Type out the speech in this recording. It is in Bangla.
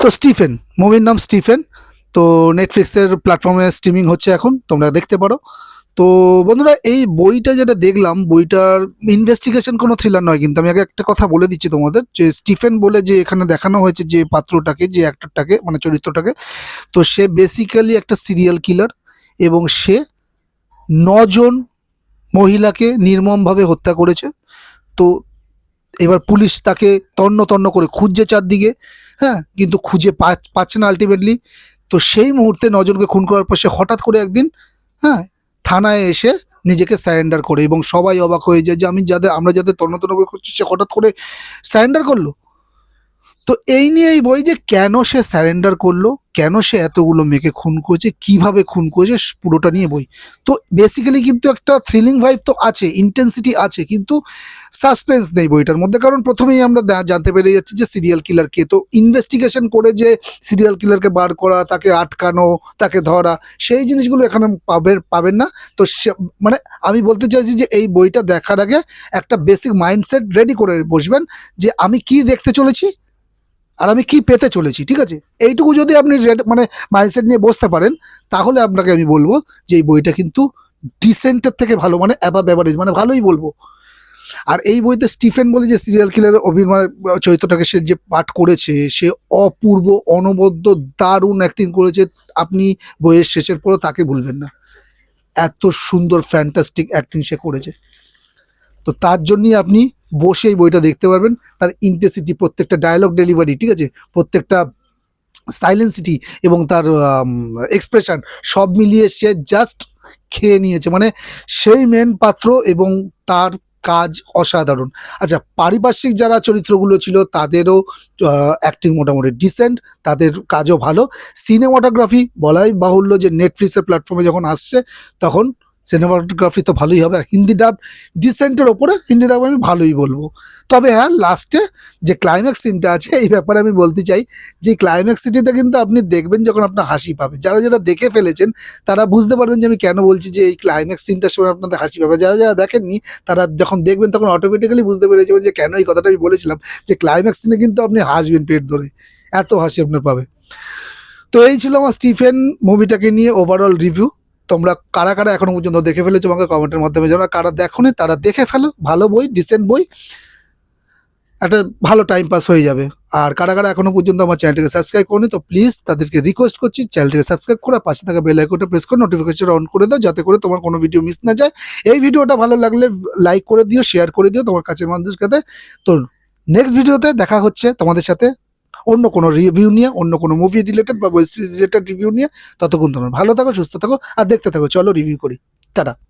তো স্টিফেন, মুভির নাম স্টিফেন। তো নেটফ্লিক্সের প্ল্যাটফর্মে স্ট্রিমিং হচ্ছে এখন, তোমরা দেখতে পারো। তো বন্ধুরা, এই বইটা যেটা দেখলাম, বইটার ইনভেস্টিগেশন কোনো থ্রিলার নয় কিন্তু। আমি আগে একটা কথা বলে দিচ্ছি তোমাদের, যে স্টিফেন বলে যে এখানে দেখানো হয়েছে যে পাত্রটাকে, যে অ্যাক্টরটাকে মানে চরিত্রটাকে, তো সে বেসিক্যালি একটা সিরিয়াল কিলার এবং সে নজন মহিলাকে নির্মমভাবে হত্যা করেছে। তো এবার পুলিশ তাকে তন্ন তন্ন করে খুঁজছে চারদিকে হ্যাঁ কিন্তু খুঁজে পাচ্ছে না আলটিমেটলি তো সেই মুহূর্তে নজরকে খুন করার পর সে হঠাৎ করে একদিন হ্যাঁ থানায় এসে নিজেকে স্যারেন্ডার করে এবং সবাই অবাক হয়ে যায় যে আমি যাদের আমরা যাদের তন্ন তন্ন করে করছি সে হঠাৎ করে স্যারেন্ডার করল। তো এই নিয়ে এই বই যে কেন সে স্যারেন্ডার করল কেন সে এতগুলো মেয়েকে খুন করেছে? কীভাবে খুন করেছে? পুরোটা নিয়ে বই। তো বেসিক্যালি কিন্তু একটা থ্রিলিং ভাইব তো আছে ইন্টেন্সিটি আছে, কিন্তু সাসপেন্স নেই বইটার মধ্যে। কারণ প্রথমেই আমরা জানতে পেরে যাচ্ছি যে সিরিয়াল কিলার কে। তো ইনভেস্টিগেশন করে যে সিরিয়াল কিলারকে বার করা, তাকে আটকানো, তাকে ধরা, সেই জিনিসগুলো এখানে পাবেন পাবেন না। তো মানে আমি বলতে চাইছি যে এই বইটা দেখার আগে একটা বেসিক মাইন্ডসেট রেডি করে বসবেন যে আমি কি দেখতে চলেছি। আর আমি কি পেতে চলেছি, ঠিক আছে? এইটুকু যদি আপনি মানে মাইন্ডসেট নিয়ে বসতে পারেন, তাহলে আপনাকে আমি বলব যে এই বইটা কিন্তু ডিসেন্টের থেকে ভালো মানে অ্যাবাব অ্যাভারেজ মানে ভালোই বলব। আর এই বইতে স্টিফেন বলে যে সিরিয়াল কিলারের অভিনয় চরিত্রটাকে সে যে পাঠ করেছে, সে অপূর্ব, অনবদ্য, দারুণ অ্যাক্টিং করেছে, আপনি বইয়ের শেষের পরও তাকে ভুলবেন না। এত সুন্দর ফ্যান্টাস্টিক অ্যাক্টিং সে করেছে। তো তার জন্যই আপনি বসে এই বইটা দেখতে পারবেন। তার ইন্টেন্সিটি প্রত্যেকটা ডায়লগ ডেলিভারি ঠিক আছে? প্রত্যেকটা সাইলেন্সিটি এবং তার এক্সপ্রেশন সব মিলিয়ে সে জাস্ট খেয়ে নিয়েছে। মানে সেই মেন পাত্র এবং তার কাজ অসাধারণ। আচ্ছা পারিপার্শ্বিক যারা চরিত্রগুলো ছিল, তাদেরও অ্যাক্টিং মোটামুটি ডিসেন্ট তাদের কাজও ভালো। সিনেমাটোগ্রাফি বলাই বাহুল্য যে নেটফ্লিক্সের প্ল্যাটফর্মে যখন আসছে, তখন সিনেমাটোগ্রাফি তো ভালোই হবে, আর হিন্দি ডাব ডিসেন্টের ওপরে হিন্দি ডাব আমি ভালোই বলব। তবে হ্যাঁ লাস্টে যে ক্লাইম্যাক্স সিনটা আছে, এই ব্যাপারে আমি বলতে চাই যে ক্লাইম্যাক্স সিনটা কিন্তু আপনি দেখবেন যখন আপনার হাসি পাবে। যারা যারা দেখে ফেলেছেন, তারা বুঝতে পারবেন যে আমি কেন বলছি যে এই ক্লাইম্যাক্স সিনটার সময় আপনাদের হাসি পাবে। যারা যারা দেখেননি, তারা যখন দেখবেন তখন অটোমেটিক্যালি বুঝতে পেরে যাবেন যে কেন এই কথাটা আমি বলেছিলাম, যে ক্লাইম্যাক্স সিনে কিন্তু আপনি হাসবেন পেট ধরে এত হাসি আপনার পাবে। তো এই ছিল আমার স্টিফেন মুভিটাকে নিয়ে ওভারঅল রিভিউ তোমরা কারা কারা এখনও পর্যন্ত দেখে ফেলেছো আমাকে কমেন্টের মাধ্যমে যারা কারা দেখো তারা দেখে ফেলো। ভালো বই ডিসেন্ট বই। একটা ভালো টাইম পাস হয়ে যাবে। আর কারা কারা এখনও পর্যন্ত আমার চ্যানেলটিকে সাবস্ক্রাইব করনি, তো প্লিজ তাদেরকে রিকোয়েস্ট করছি চ্যানেলটিকে সাবস্ক্রাইব করে পাশে থাকা বেল আইকনটা প্রেস করে নোটিফিকেশন অন করে দাও, যাতে করে তোমার কোনো ভিডিও মিস না যায়। এই ভিডিওটা ভালো লাগলে লাইক করে দিও শেয়ার করে দিও তোমার কাছের মানুষের সাথে। তো নেক্সট ভিডিওতে দেখা হচ্ছে তোমাদের সাথে। অন্য কোনো রিভিউ নিয়ে, অন্য কোনো মুভি রিলেটেড বা ওয়েব সিরিজ রিলেটেড রিভিউ নিয়ে, ততক্ষণ তোমরা ভালো থাকো, সুস্থ থাকো, আর দেখতে থাকো। চলো রিভিউ করি। টাটা।